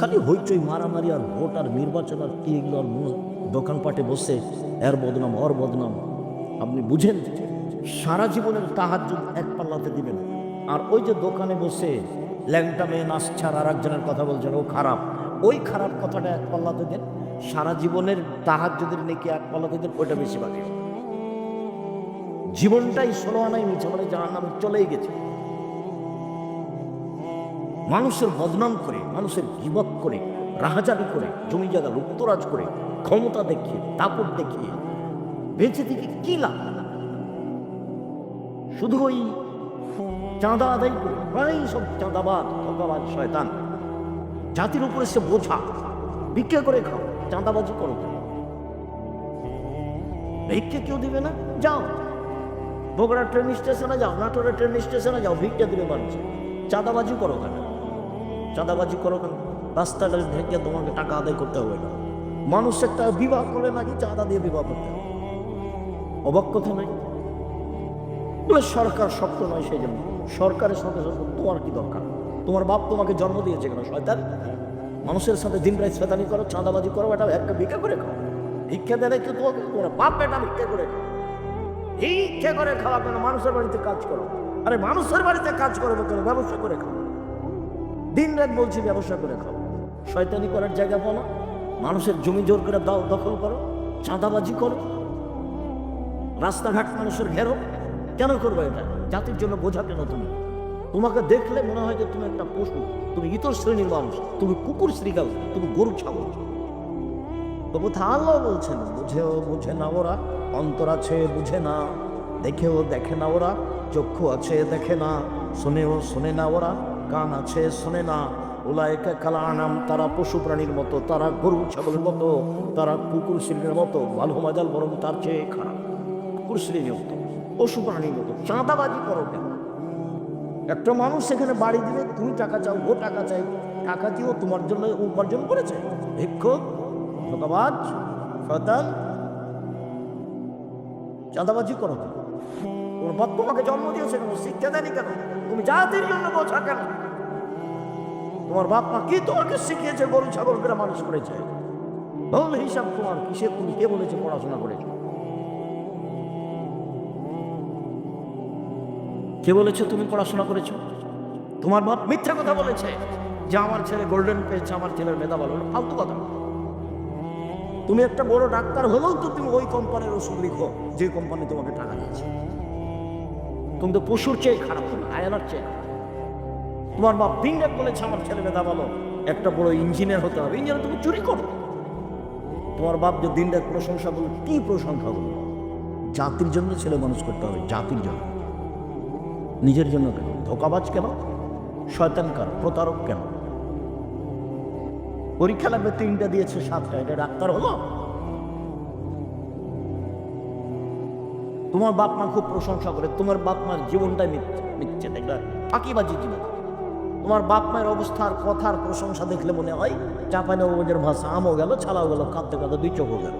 খালি হইচই, মারামারি আর ভোট আর নির্বাচন আর কি এগুলো আর দোকানপাটে বসে, এর বদনাম, অর বদনাম, আপনি বুঝেন? সারা জীবনের তাহার এক পাল্লাতে দিবেন। আর ওই যে দোকানে বসে ল্যাংটা মেয়ে নাচছার আর একজনের কথা বলছেন, ও খারাপ। ওই খারাপ কথাটা এক পাল্লাতে দেন, সারা জীবনের তাহার যদি নেকি এক পাল্লাতে দেন, ওইটা বেশি বাকি জীবনটাই ষোলো আনাই মিছে মানে যার নাম চলেই গেছে। মানুষের বদনাম করে, মানুষের গিবক করে রাহাজারি করে জমি জায়গা লুপ্তরাজ করে, ক্ষমতা দেখিয়ে, দাপট দেখিয়ে, বেঁচে থেকে কি লাভ? শুধু ওই চাঁদা আদায় করে, প্রায় সব চাঁদাবাদ ধোকাবাদ শয়তান। জাতির উপরে সে বোঝা, ভিক্ষা করে খাও, চাঁদাবাজি করো? ভিক্ষা কেউ দিবে না? যাও। বগুড়া ট্রেন স্টেশনে যাও, নাটোরের ট্রেন স্টেশনে যাও, ভিক্ষা দিবে মানুষ। চাঁদাবাজি করো কেন চাঁদাবাজি করো কেন? রাস্তাটা ঢেকে তোমাকে টাকা আদায় করতে হবে না। মানুষ একটা বিবাহ করলে নাকি চাঁদা দিয়ে বিবাহ করতে হবে। অবাক কথা নাই সরকার শক্ত নয় সেই জন্য সরকারের সাথে তোমার কি দরকার? তোমার বাপ তোমাকে জন্ম দিয়েছে কেন, শয়তান? মানুষের সাথে দিন রাত শয়তানি করো, চাঁদাবাজি করো এটা একটা ভিক্ষা করে খাও। ভিক্ষা দেবে কেউ তোমাকে? তোমার বাপ এটা ভিক্ষা করে খাও। ভিক্ষা করে খাওয়া কেন মানুষের বাড়িতে কাজ করো। আরে মানুষের বাড়িতে কাজ করো কেন ব্যবসা করে খাও। দিন রাত বলছি, ব্যবসা করে খাও। শয়তানি করার জায়গা পাও মানুষের জমি জোর করে দাও, দখল করো। চাঁদাবাজি করো। রাস্তাঘাট মানুষের ঘেরো। কেন করব এটা? জাতির জন্য বোঝা কেন তুমি। তোমাকে দেখলে মনে হয় যে তুমি একটা পশু। তুমি ইতর শ্রেণির মানুষ। তুমি কুকুর শ্রীকাল তুমি গরু, ছাগল। তবু আল্লাহ বলছেন, বুঝেও বুঝে না ওরা। অন্তর আছে বুঝে না। দেখেও দেখে না ওরা। চক্ষু আছে দেখে না। শুনেও শোনে না ওরা। কান আছে, শোনে না। ওলায়কা কালা আনাম তারা পশু প্রাণীর মতো, তারা গরু, ছাগলের মতো, তারা কুকুর শ্রেণির মতো ভালো মাজাল বরং তার চেয়ে খারাপ। কুকুর শ্রেণির মতো, পশু প্রাণীর মতো, চাঁদাবাজি করো কেন? একটা মানুষ সেখানে বাড়ি দিলে তুমি টাকা চাও, ও টাকা চাই, টাকা দিয়েও তোমার জন্য উপার্জন করেছে। ভিক্ষুক, ধোকাবাজ শয়তান চাঁদাবাজি করো? তোমার তোমাকে জন্ম দিয়েছে কেন? শিক্ষা দেয়নি কেন? তুমি জাতির জন্য বোঝা কেন? তোমার বাপ মা কি তোমাকে শিখিয়েছে? গরু, ছাগল করে মানুষ করেছে? বল হিসাব তোমার কিসে তুমি? কে বলেছে পড়াশোনা করেছে? কে বলেছে তুমি পড়াশোনা করেছ? তোমার বাপ মিথ্যা কথা বলেছে যে আমার ছেলে গোল্ডেন পেয়েছে আমার ছেলের মেধা ভালো ফালতু কথা। তুমি একটা বড় ডাক্তার হলেও তো তুমি ওই কোম্পানির ওষুধ লিখো যে কোম্পানি তোমাকে টাকা দিয়েছে। তুমি তো পশুর চেয়ে খারাপ, আয়নার চেয়ে। তোমার বাপ দিনরাত বলেছে, আমার ছেলে মেধা ভালো, একটা বড় ইঞ্জিনিয়ার হতে হবে। ইঞ্জিনিয়ার তুমি চুরি করো। তোমার বাপ যে দিনরাত প্রশংসা বলো কি প্রশংসা বলো জাতির জন্য ছেলে মানুষ করতে হবে, জাতির জন্য। নিজের জন্য কেন? ধোকাবাজ কেন? শয়তানকার প্রতারক কেন? পরীক্ষা লাগবে, তিনটা দিয়েছে সাতটা এটা ডাক্তার হলো? তোমার বাপ মা খুব প্রশংসা করে, তোমার বাপ মার জীবনটাই মিথ্যে মিথ্যে। একটা ফাঁকিবাজি জীবন। তোমার বাপ মায়ের অবস্থার কথার প্রশংসা দেখলে মনে হয় চাপানো ওদের ভাষা আমও গেল, ছালাও গেল, কাঁদতে কাঁদতে দুই চোখও গেল।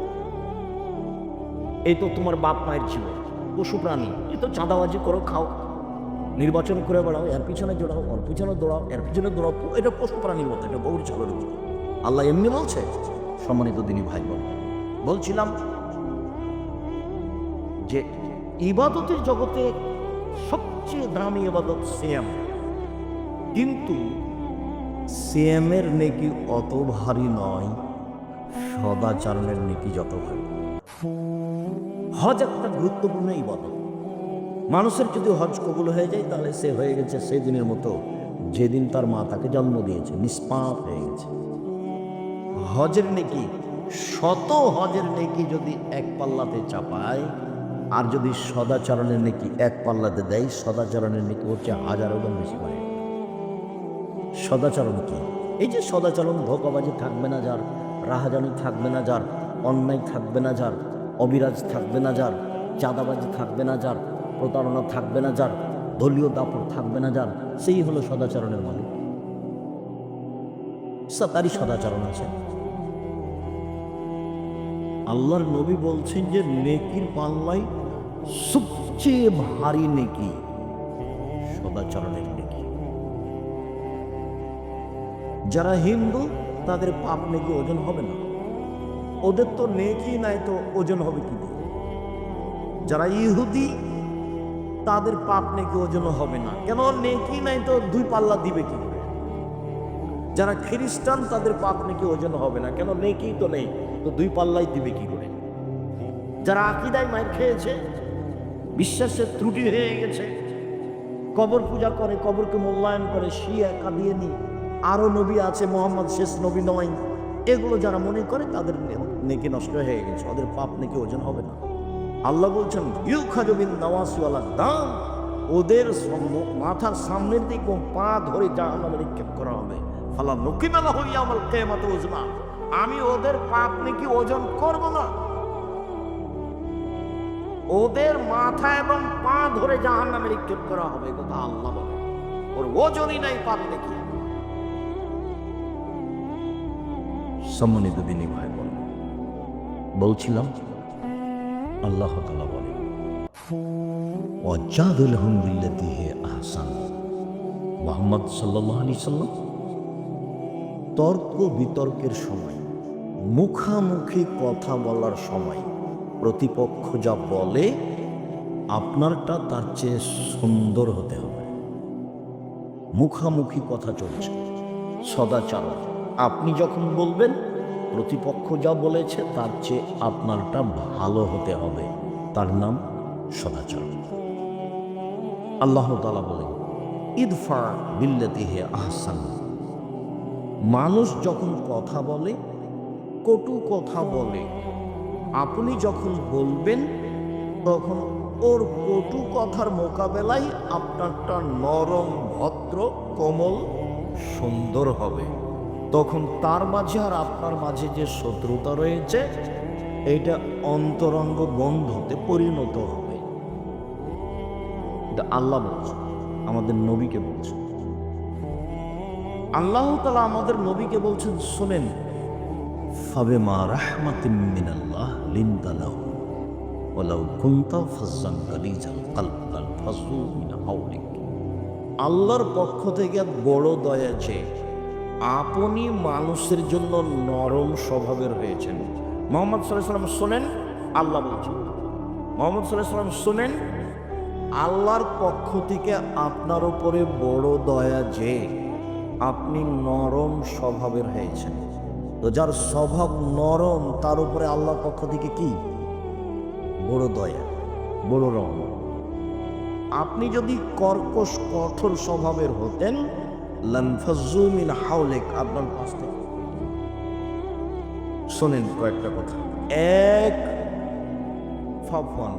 এই তো তোমার বাপ মায়ের জীবন, পশু প্রাণী, এই তো চাঁদাবাজি করো, খাও। নির্বাচন করে বেড়াও, এর পিছনে জোড়াও, ওর পিছনে দৌড়াও, এর পিছনে দৌড়াও, এটা পশু প্রাণীর মতো, এটা গৌর ছাগলের মতো। আল্লাহ এমনি বলছে, সম্মানিত দিনী ভাই বোন বলছিলাম যে ইবাদতের জগতে সবচেয়ে দামি ইবাদত সিয়াম। কিন্তু সিয়ামের নেকি অত ভারী নয়, সদাচরণের নেকি যত ভারী। হজ একটা গুরুত্বপূর্ণ ইবাদত। মানুষের যদি হজ কবুল হয়ে যায়, তাহলে সে হয়ে গেছে সেই দিনের মতো, যেদিন তার মা তাকে জন্ম দিয়েছে, নিষ্পাপ হয়ে গেছে। হজের নেকি, শত হজের নেকি যদি এক পাল্লাতে চাপায়, আর যদি সদাচরণের নেকি এক পাল্লাতে দেয়, সদাচরণের নেকি হচ্ছে হাজারো গুণ বেশি করে। সদাচরণ কি? এই যে সদাচরণ ধোকাবাজি থাকবে না যার, রাহাজানি থাকবে না যার, অন্যায় থাকবে না যার, অবিরাজ থাকবে না যার, চাঁদাবাজি থাকবে না যার, প্রতারণা থাকবে না যার, দলীয় দাপট থাকবে না যার, সেই হলো সদাচরণের মালিক তারই সদাচরণ আছে। আল্লাহর নবী বলছেন যে, নেকির পাল্লাই সবচেয়ে ভারী নেকি সদাচরণের যারা হিন্দু, তাদের পাপ নাকি ওজন হবে না। ওদের তো নেকি নাই তো ওজন হবে কি যারা ইহুদি, তাদের পাপ নাকি ওজন হবে না। কেন নেকি নাই তো দুই পাল্লা দিবে কি? যারা খ্রিস্টান, তাদের পাপ নাকি ওজন হবে না। কেন নেকি তো নেই, তো দুই পাল্লাই দিবে কি করে? যারা আকিদায় মায়ের খেয়েছে, বিশ্বাসের ত্রুটি হয়ে গেছে, কবর পূজা করে, কবরকে মূল্যায়ন করে, শিয়া কাদিয়েনি আরও নবী আছে, মোহাম্মদ শেষ নবী নয়। এগুলো যারা মনে করে তাদের নেকি নষ্ট হয়ে গেছে, ওদের পাপ নাকি ওজন হবে না। আল্লাহ বলছেন ইউ খাজবিন দাম, ওদের মাথার সামনের দিক এবং পা ধরে জাহান্নামে নিক্ষেপ করা হবে। ফালা নকিমেলা হইয়া আমার কেমাতে ওজনা আমি ওদের পাপ নাকি ওজন করব না। ওদের মাথা এবং পা ধরে জাহান নামে নিক্ষেপ করা হবে কথা আল্লাহ বলে ওর ওজনই নাই পাপ নাকি। সম্মানিত বিনিময় বলে বলছিলাম, আল্লাহ তালা মোহাম্মদ সাল্লাম, তর্ক বিতর্কের সময়, মুখামুখি কথা বলার সময়, প্রতিপক্ষ যা বলে, আপনারটা তার চেয়ে সুন্দর হতে হবে। মুখামুখি কথা চলছে সদাচার আপনি যখন বলবেন প্রতিপক্ষ যা বলেছে, তার চেয়ে আপনারটা ভালো হতে হবে। তার নাম সদাচার আল্লাহ তালা বলেন, ইদফা বিল্লাতি হে আহসান। মানুষ যখন কথা বলে, কটু কথা বলে, আপনি যখন বলবেন, তখন ওর কটু কথার মোকাবেলায় আপনারটা নরম, ভদ্র, কোমল, সুন্দর হবে। তখন তার মাঝে আর আপনার মাঝে যে শত্রুতা রয়েছে এটা অন্তরঙ্গ বন্ধুতে পরিণত হবে। এটা আল্লাহ বলছে আমাদের নবীকে বলছে আল্লাহ তালা আমাদের নবীকে বলছেন, শোনেন ফাবে মা রাহমাতিম মিনাল্লাহ লিনতালাহু ওয়ালাউ কুনতা ফাজ্জান গালিজাল মিন আল্লাহর পক্ষ থেকে বড় দয়া যে আপনি মানুষের জন্য নরম স্বভাবের হয়েছেন। মোহাম্মদ সাল্লাম শোনেন, আল্লাহ বলছেন। মোহাম্মদ সাল্লাম শোনেন, আল্লাহর পক্ষ থেকে আপনার উপরে বড় দয়া যে আপনি নরম স্বভাবের হয়েছেন। তো যার স্বভাব নরম, তার উপরে আল্লাহর পক্ষ থেকে কি? বড় দয়া, বড় রহমত। আপনি যদি কর্কশ, কঠোর স্বভাবের হতেন লানফাজ্জু মিন হাওলেক, আপনার পাশ থেকে। শোনেন কয়েকটা কথা। এক ফাফান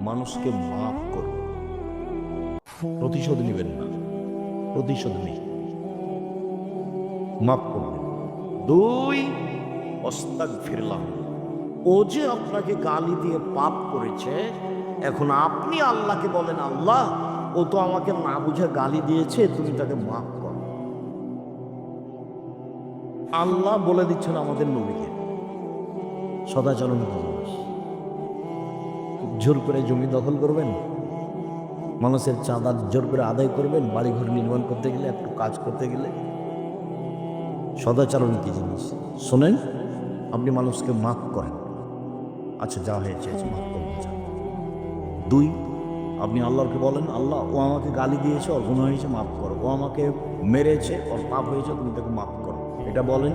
মানুষকে মাফ করুন প্রতিশোধ নেবেন না। প্রতিশোধ নেই। মাফ করবেন। দুই অস্তাক ফিরলাম ও যে আপনাকে গালি দিয়ে পাপ করেছে, এখন আপনি আল্লাহকে বলেন, আল্লাহ ও তো আমাকে না বুঝে গালি দিয়েছে, তুমি তাকে মাফ করো। আল্লাহ বলে দিচ্ছেন আমাদের নবীকে সদাচরণ করবেন জোর করে জমি দখল করবেন, মানুষের চাঁদা জোর করে আদায় করবেন, বাড়িঘর নির্মাণ করতে গেলে, একটু কাজ করতে গেলে। সদাচরণ কি জিনিস? শোনেন, আপনি মানুষকে মাফ করেন। আচ্ছা যা হয়েছে, মাফ করুন, যা। দুই আপনি আল্লাহকে বলেন, আল্লাহ, ও আমাকে গালি দিয়েছে ওর গুণ হয়েছে, মাফ করো। ও আমাকে মেরেছে ওর পাপ হয়েছে, তুমি তাকে মাফ করো। এটা বলেন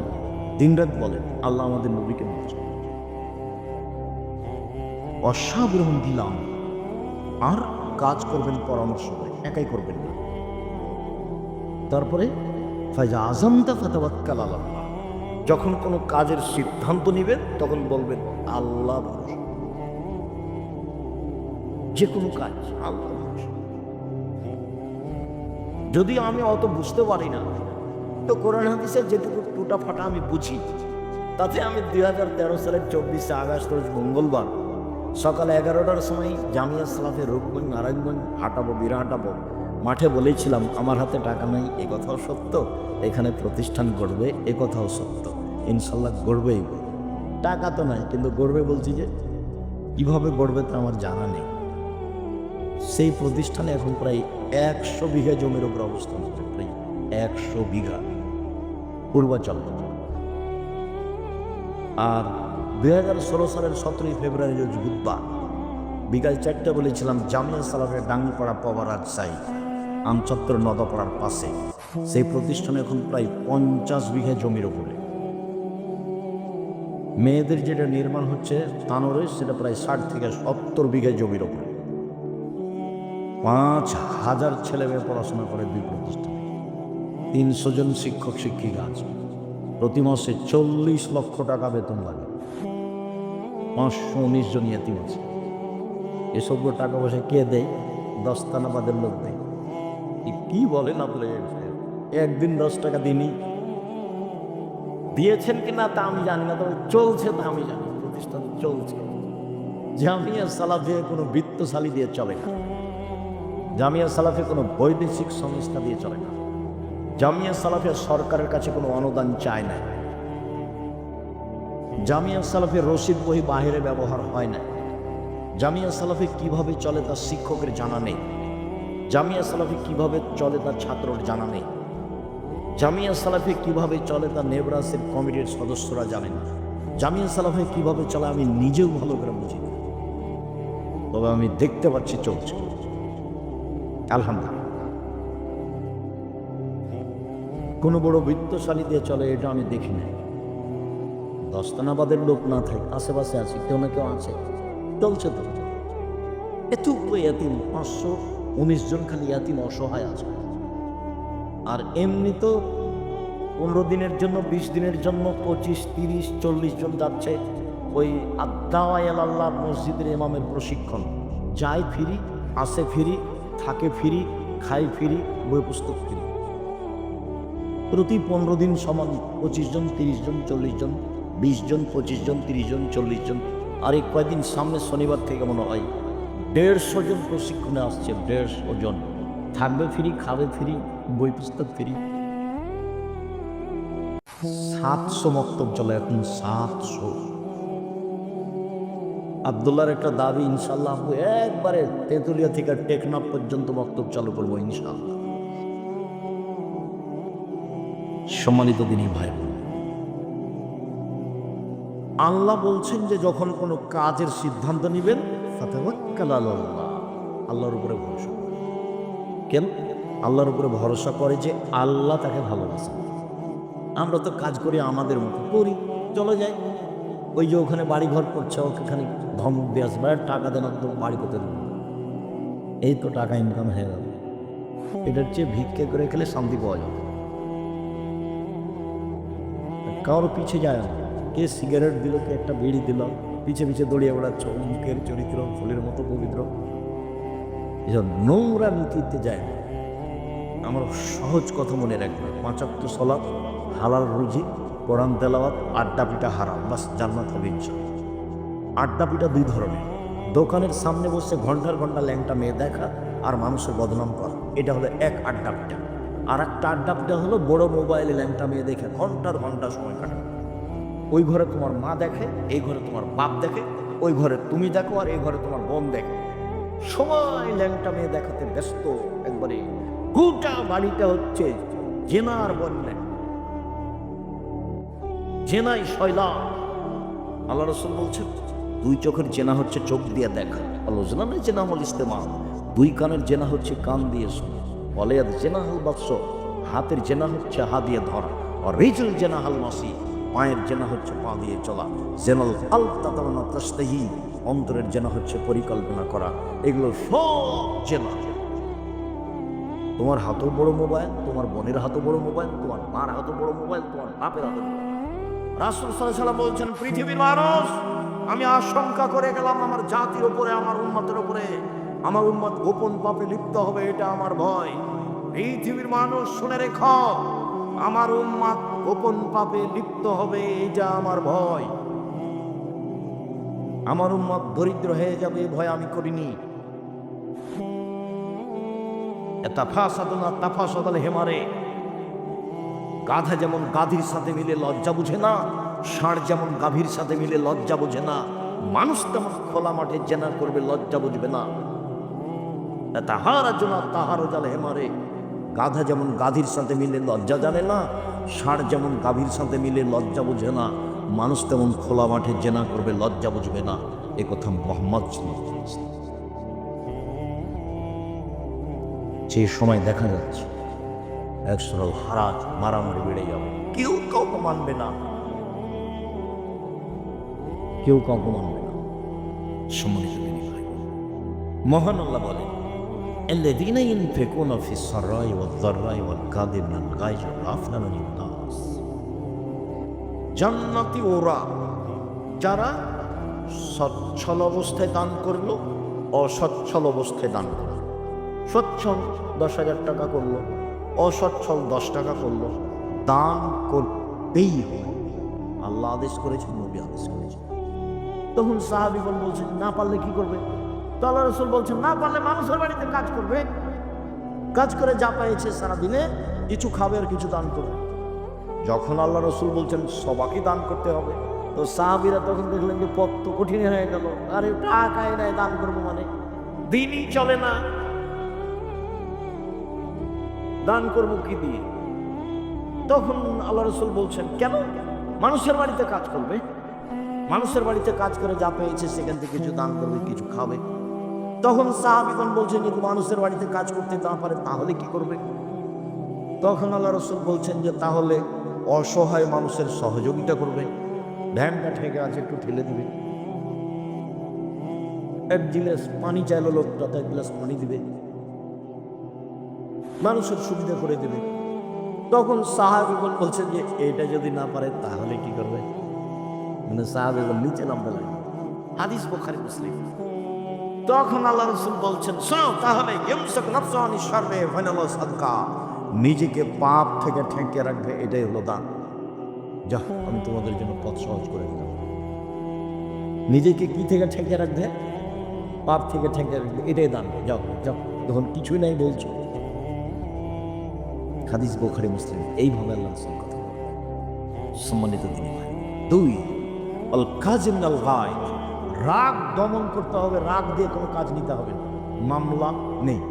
দিন রাত বলেন, আল্লাহ আমাদের নবীকে বলছে অসাগ্রহণ দিলাম। আর কাজ করবেন, পরামর্শ করে একাই করবেন না। তারপরে, ফাইজা আজমতা ফাতাবাক্কাল আল্লাহ যখন কোনো কাজের সিদ্ধান্ত নেবেন, তখন বলবেন, আল্লাহ ভরসা। যে কোনো কাজ। যদি আমি অত বুঝতে পারি না, তো কোরআন হাদিসের যেটুকু টুটা ফাটা আমি বুঝি, তাতে আমি দুই হাজার তেরো সালের চব্বিশে আগস্ট, রোজ মঙ্গলবার সকাল এগারোটার সময় জামিয়া সালাফে রূপগঞ্জ, নারায়ণগঞ্জ হাঁটাবো, বিরা হাঁটাবো। মাঠে বলেছিলাম, আমার হাতে টাকা নাই, এ কথাও সত্য। এখানে প্রতিষ্ঠান গড়বে, এ কথাও সত্য। ইনশাল্লাহ গড়বেই। টাকা তো নাই, কিন্তু গড়বে বলছি যে, কীভাবে গড়বে তা আমার জানা নেই। সেই প্রতিষ্ঠানে এখন প্রায় একশো বিঘা জমির উপর অবস্থান করে প্রায় একশো বিঘা পূর্বাচল আর দুই হাজার ষোলো সালের সতেরোই ফেব্রুয়ারি, রোজ বুধবার বিকাল চারটা বলেছিলাম জামিয়া সালাফের ডাঙ্গিপাড়া পবারাজ সাই আমচত্বর নদপাড়ার পাশে। সেই প্রতিষ্ঠানে এখন প্রায় পঞ্চাশ বিঘা জমির ওপরে মেয়েদের যেটা নির্মাণ হচ্ছে তানোরে সেটা প্রায় ষাট থেকে সত্তর বিঘা জমির ওপরে পাঁচ হাজার ছেলে মেয়ে পড়াশোনা করে দুই প্রতিষ্ঠানে। তিনশো জন শিক্ষক, শিক্ষিকা আছে। প্রতি মাসে চল্লিশ লক্ষ টাকা বেতন লাগে। পাঁচশো উনিশ জন ইয়াতিম আছে। এসব টাকা পয়সা কে দেয়? দশতানাবাদের লোক দেয়। কি বলেন আপনি? একদিন দশ টাকা দিনই দিয়েছেন কি না তা আমি জানি না, তবে চলছে তা আমি জানি। প্রতিষ্ঠান চলছে। জামিয়া সালাফে কোনো বৃত্তশালী দিয়ে চলে না। জামিয়া সালাফে কোনো বৈদেশিক সংস্থা দিয়ে চলে না। জামিয়া সালাফে সরকারের কাছে কোনো অনুদান চায় না। জামিয়া সালাফে রশিদ বই বাহিরে ব্যবহার হয় না। জামিয়া সালাফে কীভাবে চলে তার শিক্ষকের জানা নেই। জামিয়া সালাফে কীভাবে চলে তার ছাত্রর জানা নেই। জামিয়া সালাফে কীভাবে চলে তা নেবরাসের কমিটির সদস্যরা জানেন না। জামিয়া সালাফে কীভাবে চলে আমি নিজেও ভালো করে বুঝি। তবে আমি দেখতে পাচ্ছি চলছে। আলহামদুলিল্লাহ। কোনো বড় বৃত্তশালী দিয়ে চলে, এটা আমি দেখি না দস্তানাবাদের লোক না থাকে, আশেপাশে আছে, কেউ না কেউ আছে, চলছে তো। এতটুকু ইয়াতিম, পাঁচশো উনিশ জন খালি ইয়াতিম অসহায় আছে। আর এমনি তো পনেরো দিনের জন্য, বিশ দিনের জন্য, পঁচিশ, তিরিশ, চল্লিশ জন যাচ্ছে ওই আদাওয়াল আল্লাহ মসজিদের ইমামের প্রশিক্ষণ। যায় ফিরি, আসে ফিরি থাকে ফিরি খাই ফিরি, বই পুস্তক ফিরি প্রতি পনেরো দিন সমান পঁচিশ জন, তিরিশ জন, চল্লিশ জন, বিশ জন, পঁচিশ জন, তিরিশ জন, চল্লিশ জন। আর এই কয়েকদিন সামনে শনিবার থেকে মনে হয় দেড়শো জন প্রশিক্ষণে আসছে, দেড়শো জন। থাকবে ফিরি, খাবে ফিরি, বই পুস্তক ফিরি। সাতশো মক্তব চলে এখন, সাতশো। আবদুল্লাহর একটা দাবি ইনশাল্লাহ আপু একবারে তেঁতুলিয়া থেকে টেকনাফ পর্যন্ত বক্তব্য চালু করব ইনশাল্লাহ সম্মানিত দিনই ভাই। আল্লাহ বলছেন যে যখন কোনো কাজের সিদ্ধান্ত নেবেন আলাল্লাহ, আল্লাহর উপরে ভরসা। কেন আল্লাহর উপরে ভরসা করে যে আল্লাহ তাকে ভালোবাসে আমরা তো কাজ করি আমাদের মতো, করি, চলে যাই ওই যে ওখানে বাড়ি ঘর করছে, ওকে খালি ধমক দিয়ে আসবে টাকা দেন তো বাড়ি করতে দেবো। এই তো টাকা ইনকাম হয়ে গেল। এটার চেয়ে ভিক্ষে করে খেলে শান্তি পাওয়া যাবে। কারোর পিছে যায় না। কে সিগারেট দিল, কে একটা বিড়ি দিল, পিছে পিছে দড়িয়ে বেড়াচ্ছ অঙ্কের চরিত্র, ফুলের মতো পবিত্র। এসব নোংরা নীতিতে যায় না। আমার সহজ কথা মনে রাখবে পাঁচাত্তর সলাপ হালাল রুজি কোরআন তেলাওয়াত, আড্ডা পিঠা হারাম, বাস জান্নাত হবে ইনশাআল্লাহ। আড্ডা পিঠা দুই ধরনের। দোকানের সামনে বসে ঘণ্টার ঘণ্টা ল্যাংটা মেয়ে দেখা আর মানুষের বদনাম করা। এটা হলো এক আড্ডা পিঠা। আর একটা আড্ডা পিঠা হলো বড় মোবাইলে ল্যাংটা মেয়ে দেখে ঘণ্টার ঘণ্টা সময় কাটে ওই ঘরে তোমার মা দেখে, এই ঘরে তোমার বাপ দেখে, ওই ঘরে তুমি দেখো আর এই ঘরে তোমার বোন দেখে। সময় ল্যাংটা মেয়ে দেখাতে ব্যস্ত। একবারে গোটা বাড়িটা হচ্ছে জেনার বন্যা। জেনাই শয়লা। আল্লাহ রসুল বলছেন, দুই চোখের জেনা হচ্ছে চোখ দিয়ে দেখা। আল্লাহ জেনা নয় জেনা আমল ইস্তেমা। দুই কানের জেনা হচ্ছে কান দিয়ে শোনা। বলে জেনা হাল বাৎস হাতের জেনা হচ্ছে হা দিয়ে ধরা। আর রিজল জেনা হাল মাসি, পায়ের জেনা হচ্ছে পা দিয়ে চলা। জেনাল আল তাতামানা তাস্তাহি অন্তরের জেনা হচ্ছে পরিকল্পনা করা। এগুলো সব জেনা। তোমার হাতও বড় মোবাইল, তোমার বোনের হাতও বড় মোবাইল, তোমার মার হাতও বড় মোবাইল, তোমার বাপের হাতও বড় রাসুল সাল্লাম বলছেন, পৃথিবীর মানুষ, আমি আশঙ্কা করে গেলাম আমার জাতির উপরে, আমার উন্মতের উপরে। আমার উন্মত গোপন পাপে লিপ্ত হবে, এটা আমার ভয়। পৃথিবীর মানুষ, শুনে রেখ, আমার উন্মাদ গোপন পাপে লিপ্ত হবে, এটা আমার ভয়। আমার উন্মাদ দরিদ্র হয়ে যাবে ভয় আমি করিনি। তাফাসাদনা তাফাসাদাল হেমারে। গাধা যেমন গাধীর সাথে মিলে লজ্জা বুঝে না, ষাঁড় যেমন গাভীর সাথে মিলে লজ্জা বুঝে না, মানুষ তেমন খোলা মাঠে জেনা করবে লজ্জা বুঝবে না। তাহার জন্য তাহারও জাল হেমারে গাধা যেমন গাধির সাথে মিলে লজ্জা জানে না, ষাঁড় যেমন গাভীর সাথে মিলে লজ্জা বুঝে না, মানুষ তেমন খোলা মাঠে জেনা করবে লজ্জা বুঝবে না। এ কথা মোহাম্মদ যে সময় দেখা যাচ্ছে একসরল হারাজ মারামারি বেড়ে যাবে কেউ কাউকে মানবে না কেউ কাউকে মানবে না সম্মানিত তিনি ভাই মহান আল্লাহ বলেন الذين ينفقون في السراء والضراء والكاظمين الغيظ والعافين عن الناس জান্নাতি ওরা যারা সচ্ছল অবস্থায় দান করলো অসচ্ছল অবস্থায় দান করলো সচ্ছল দশ হাজার টাকা করলো অসচ্ছল দশ টাকা করল। দান করতেই হয় আল্লাহ আদেশ করেছেন, নবী আদেশ করেছেন। তখন সাহাবিগণ বলছেন না পারলে কি করবে? তো আল্লাহ রসুল বলছেন, না পারলে মানুষের বাড়িতে কাজ করবে। কাজ করে যা পেয়েছে সারাদিনে, কিছু খাবে আর কিছু দান করবে। যখন আল্লাহ রসুল বলছেন সবাকে দান করতে হবে। তো সাহাবিরা তখন দেখলেন যে পথ তো কঠিন হয়ে গেল। আরে টাকায় নাই, দান করব মানে? দিনই চলে না। দান করব কি দিয়ে? তখন আল্লাহ রসুল বলছেন, কেন? মানুষের বাড়িতে কাজ করবে। মানুষের বাড়িতে কাজ করে যা পেয়েছে সেখান থেকে কিছু দান করবে, কিছু খাবে। তখন সাহাবিগণ বলছেন, যদি মানুষের বাড়িতে কাজ করতে না পারে, তাহলে কি করবে? তখন আল্লাহ রসুল বলছেন যে, তাহলে অসহায় মানুষের সহযোগিতা করবে। ভ্যানটা ঠেকে আছে, একটু ঠেলে দিবে। এক গিলাস পানি চাইলো লোকটা, তো এক গিলাস পানি দিবে। মানুষের সুবিধা করে দেবে। তখন সাহাবিগণ বলছেন যে, এটা যদি না পারে, তাহলে কি করবে? মানে সাহাবিগণ নিচে নামতে লাগে হাদিস বোখারি, মুসলিম। তখন আল্লাহ রসুল বলছেন, শোনো, তাহলে নিজেকে পাপ থেকে ঠেকে রাখবে, এটাই হলো দান। যা আমি তোমাদের জন্য পথ সহজ করে দিলাম। নিজেকে কি থেকে ঠেকে রাখবে? পাপ থেকে ঠেকে রাখবে, এটাই দান। যাও যাও। তখন কিছুই নাই বলছো। হাদিস বোখারি, মুসলিম। এইভাবে আল্লাহ রসুল কথা। সম্মানিত তিনি ভাই, দুই অল কাজিম আল গায় রাগ দমন করতে হবে, রাগ দিয়ে কোনো কাজ নিতে হবে মামলা নেই,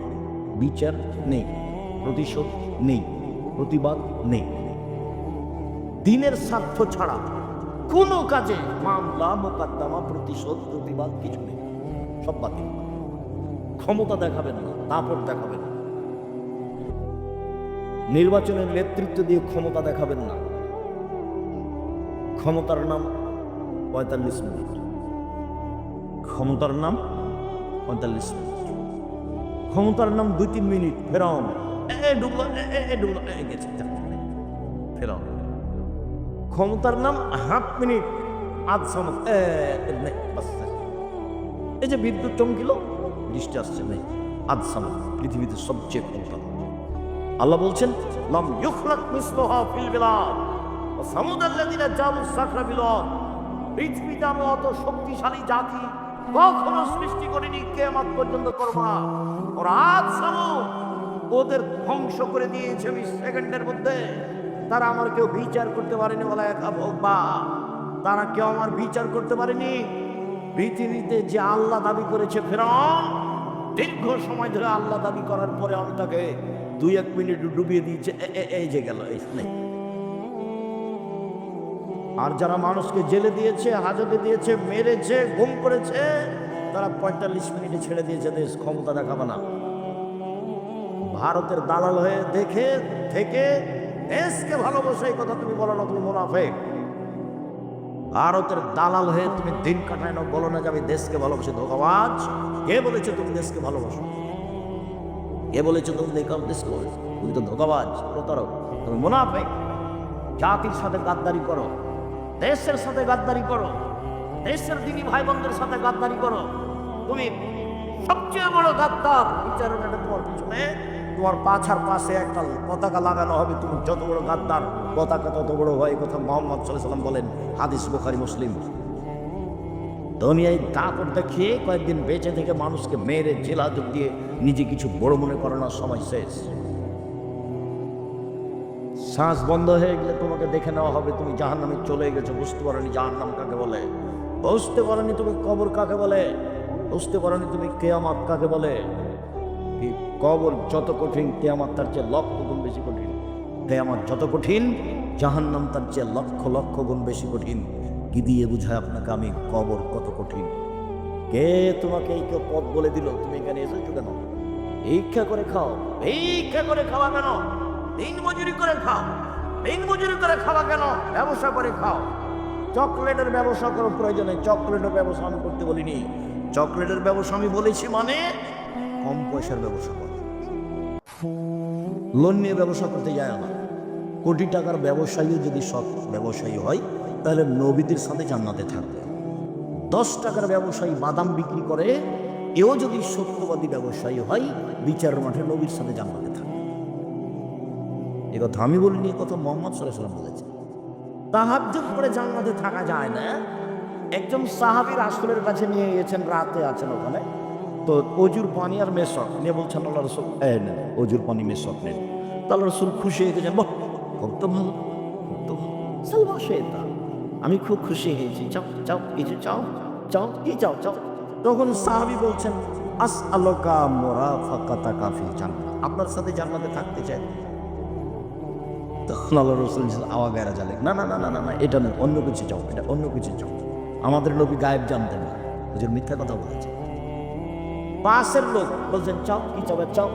বিচার নেই, প্রতিশোধ নেই, প্রতিবাদ নেই। দিনের স্বার্থ ছাড়া কোনো কাজে মামলা, মোকদ্দমা, প্রতিশোধ, প্রতিবাদ কিছু নেই। সব বাতিল। ক্ষমতা দেখাবেন না দাপট দেখাবেন না। নির্বাচনের নেতৃত্ব দিয়ে ক্ষমতা দেখাবেন না। ক্ষমতার নাম পঁয়তাল্লিশ মিনিট। ক্ষমতার নাম পঁয়তাল্লিশ মিনিট। ক্ষমতার নাম দুই তিন মিনিট। ফেরাও ক্ষমতার নাম হাফ মিনিট, আধ সময়। এই যে বিদ্যুৎ চমকিল, বৃষ্টি আসছে, নেই, আধ সময় পৃথিবীতে সবচেয়ে ক্ষমতা আল্লাহ বলছেন, লাম ইউখলাক মিসলুহা ফিল বিলাদ। ওয়া সামুদাল্লাযিনা জাবু সাখরা বিলাদ পৃথিবীতে আমি অত শক্তিশালী জাতি কখনো সৃষ্টি করিনি, কিয়ামত পর্যন্ত করব না। ওরা আজ সামুদ ওদের ধ্বংস করে দিয়েছে বিশ সেকেন্ডের মধ্যে। তারা আমার কেউ বিচার করতে পারেনি বলা একা ভোগ বা তারা কেউ আমার বিচার করতে পারেনি। পৃথিবীতে যে আল্লাহ দাবি করেছে ফেরাউন, দীর্ঘ সময় ধরে আল্লাহ দাবি করার পরে আমি তাকে দুই এক মিনিট ডুবিয়ে দিয়েছে এই যে গেল আর যারা মানুষকে জেলে দিয়েছে, হাজতে দিয়েছে, মেরেছে ঘুম করেছে, তারা পঁয়তাল্লিশ মিনিটে ছেড়ে দিয়েছে দেশ, ক্ষমতা দেখাবে না। ভারতের দালাল হয়ে দেখে, থেকে দেশকে ভালোবাসে, এই কথা তুমি বলো না, তুমি মোনাফেক। ভারতের দালাল হয়ে তুমি দিন কাটায় না বলো না যে আমি দেশকে ভালোবাসি, ধোকাবাজ। কে বলেছে তুমি দেশকে ভালোবাসো? কে বলেছে তুমি দেখাম দেশকে ভালোবাসো? তুমি তো ধোকাবাজ, প্রতারক। তুমি মুনাফেক। জাতির সাথে গাদ্দারি করো। দেশের সাথে গাদ্দারি করো। দেশের দিনী ভাই বোনদের সাথে গাদ্দারি করো। তুমি সবচেয়ে বড় গাদ্দার। বিচারণ এটা তোমার পিছনে তোমার পাছার পাশে একটা পতাকা লাগানো হবে। তুমি যত বড় গাদ্দার, পতাকা তত বড় হয়। কথা মোহাম্মদ সাল্লাহ সাল্লাম বলেন। হাদিস বুখারি, মুসলিম। দুনিয়ায় দাপট দেখিয়ে কয়েকদিন বেঁচে থেকে মানুষকে মেরে, জেলা দিয়ে নিজে কিছু বড় মনে করানোর সময় শেষ। শ্বাস বন্ধ হয়ে গেলে তোমাকে দেখে নেওয়া হবে, তুমি জাহান নামে চলে গেছো, বুঝতে পারোনি জাহান নাম কাকে বলে। বুঝতে পারোনি তুমি কবর কাকে বলে। বুঝতে পারোনি তুমি কেয়ামাত কাকে বলে। কবর যত কঠিন, কেয়ামাত তার চেয়ে লক্ষ গুণ বেশি কঠিন। কেয়ামাত যত কঠিন, জাহান্নাম তার চেয়ে লক্ষ লক্ষ গুণ বেশি কঠিন। কি দিয়ে বুঝায় আপনাকে আমি কবর কত কঠিন। কে তোমাকে এই কেউ পথ বলে দিল? তুমি এখানে এসেছ কেন? ভিক্ষা করে খাও। ভিক্ষা করে খাওয়া কেন? দিন মজুরি করে খাও। দিন মজুরি করে খাওয়া কেন? ব্যবসা করে খাও। চকলেটের ব্যবসা করার প্রয়োজনে চকলেটের ব্যবসা আমি করতে বলিনি। চকলেটের ব্যবসা আমি বলেছি মানে কম পয়সার ব্যবসা করো। লোন নিয়ে ব্যবসা করতে যায় না কোটি টাকার ব্যবসায়ী যদি সৎ ব্যবসায়ী হয় তাহলে নবীদের সাথে জান্নাতে থাকবে দশ টাকার ব্যবসায়ী বাদাম বিক্রি করে এও যদি সত্যবাদী ব্যবসায়ী হয় বিচারের মাঠে নবীর সাথে জান্নাতে থাকবে এ কথা আমি বলিনি এ কথা মোহাম্মদ সাল্লাম বলেছে তাহাজ্জুদ করে জান্নাতে থাকা যায় না একজন সাহাবীর আসলের কাছে নিয়ে গেছেন রাতে আছেন ওখানে তো অজুর পানি আর মেসক নিয়ে বলছেন আল্লাহ রসুল নেন অজুর পানি মেসক নেন তো রসুল খুশি হয়ে গেছেন বাহ খুব তো ভালো খুব তো ভালো সালমা শেতা আমি খুব খুশি হয়েছি। চাও চাও কিছু চাও চাও কি চাও চাও তখন সাহাবি বলছেন আস আলোকা মোরা ফাঁকা কাফি জান্নাত আপনার সাথে জান্নাতে থাকতে চাই। তখন আল্লাহ রসুল আওয়া গায়রা জালে না না না না না না, এটা নয়, অন্য কিছু চাও এটা অন্য কিছু চাও আমাদের নবী গায়েব জানতেন না। হুজুর মিথ্যা কথা বলেছে। পাশের লোক বলছেন চাও কি চাও চাও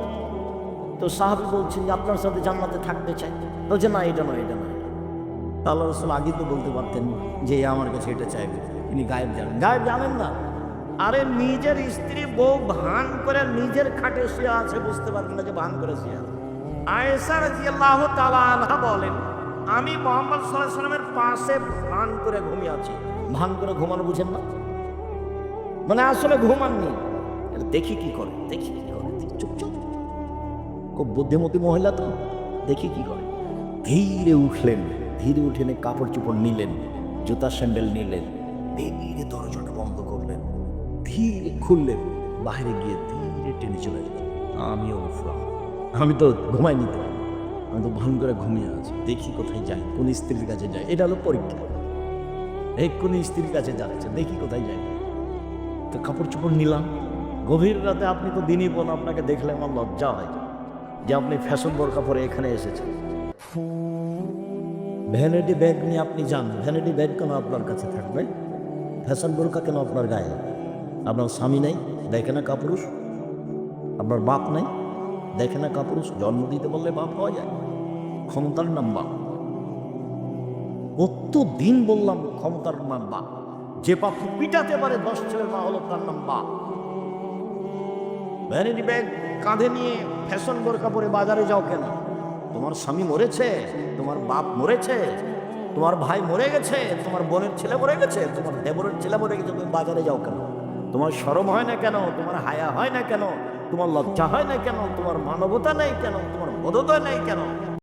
তো সাহাবি বলছেন যে, আপনার সাথে জান্নাতে থাকতে চাই। বলছে, না, এটা নয়, এটা আল্লাহ রসুল আগে তো বলতে পারতেন যে আমার কাছে এটা চাইবে। তিনি গায়েব জানেন। গায়েব জানেন না। আরে নিজের স্ত্রী বউ ভান করে নিজের খাটে শুয়ে আছে বুঝতে পারবেন না যে ভান করে শুয়ে আছে। আয়েশা রাদিয়াল্লাহু তাআলা আনহা বলেন, আমি মোহাম্মদ আলাইহি সাল্লামের পাশে ভান করে ঘুমিয়ে আছি। ভান করে ঘুমানো বুঝেন না? মানে আসলে ঘুমাননি। দেখি কি করে, দেখি কি করে। চুপ। খুব বুদ্ধিমতী মহিলা তো, দেখি কি করে। ধীরে উঠলেন। ধীরে উঠে কাপড় চোপড় নিলেন, জুতা স্যান্ডেল নিলেন ধীরে দরজাটা বন্ধ করলেন ধীরে খুললেন, বাইরে গিয়ে ধীরে টেনে চলে আমিও আমি তো ঘুমাই নিতে আমি তো ভান করে ঘুমিয়ে আছি, দেখি কোথায় যাই, কোন স্ত্রীর কাছে যাই, এটা হলো পরীক্ষা। এই কোন স্ত্রীর কাছে যাচ্ছে, দেখি কোথায় যাই। তো কাপড় চোপড় নিলাম, গভীর রাতে আপনি তো দিনই বল আপনাকে দেখলে আমার লজ্জা হয় যে আপনি ফ্যাশন বোরকা পরে এখানে এসেছেন। ভ্যানিটি ব্যাগ নিয়ে আপনি যান। ভ্যানিটি ব্যাগ কেন আপনার কাছে থাকবে? ফ্যাশন বোরকা কেন আপনার গায়ে? আপনার স্বামী নেই, দেখে না কাপুরুষ? আপনার বাপ নেই, দেখে না কাপুরুষ? জন্ম দিতে বললে বাপ হওয়া যায়। ক্ষমতার নাম বাপ কত দিন বললাম ক্ষমতার নাম বাপ যে বাপ পিটাতে পারে দশ ছেলের মা হলো তার নাম বাপ ভ্যানিটি ব্যাগ কাঁধে নিয়ে ফ্যাশন বোরকা পরে বাজারে যাও কেন? তোমার স্বামী মরেছে, তোমার বাপ মরেছে, তোমার ভাই মরে গেছে, তোমার বোনের ছেলে মরে গেছে, তোমার দেবরের ছেলে মরে গেছে, তুমি বাজারে যাও কেন? তোমার সরম হয় না কেন? তোমার হায়া হয় না কেন? তোমার লজ্জা হয় না কেন? তোমার মানবতা নেই কেন? তোমার বোধতা নেই কেন?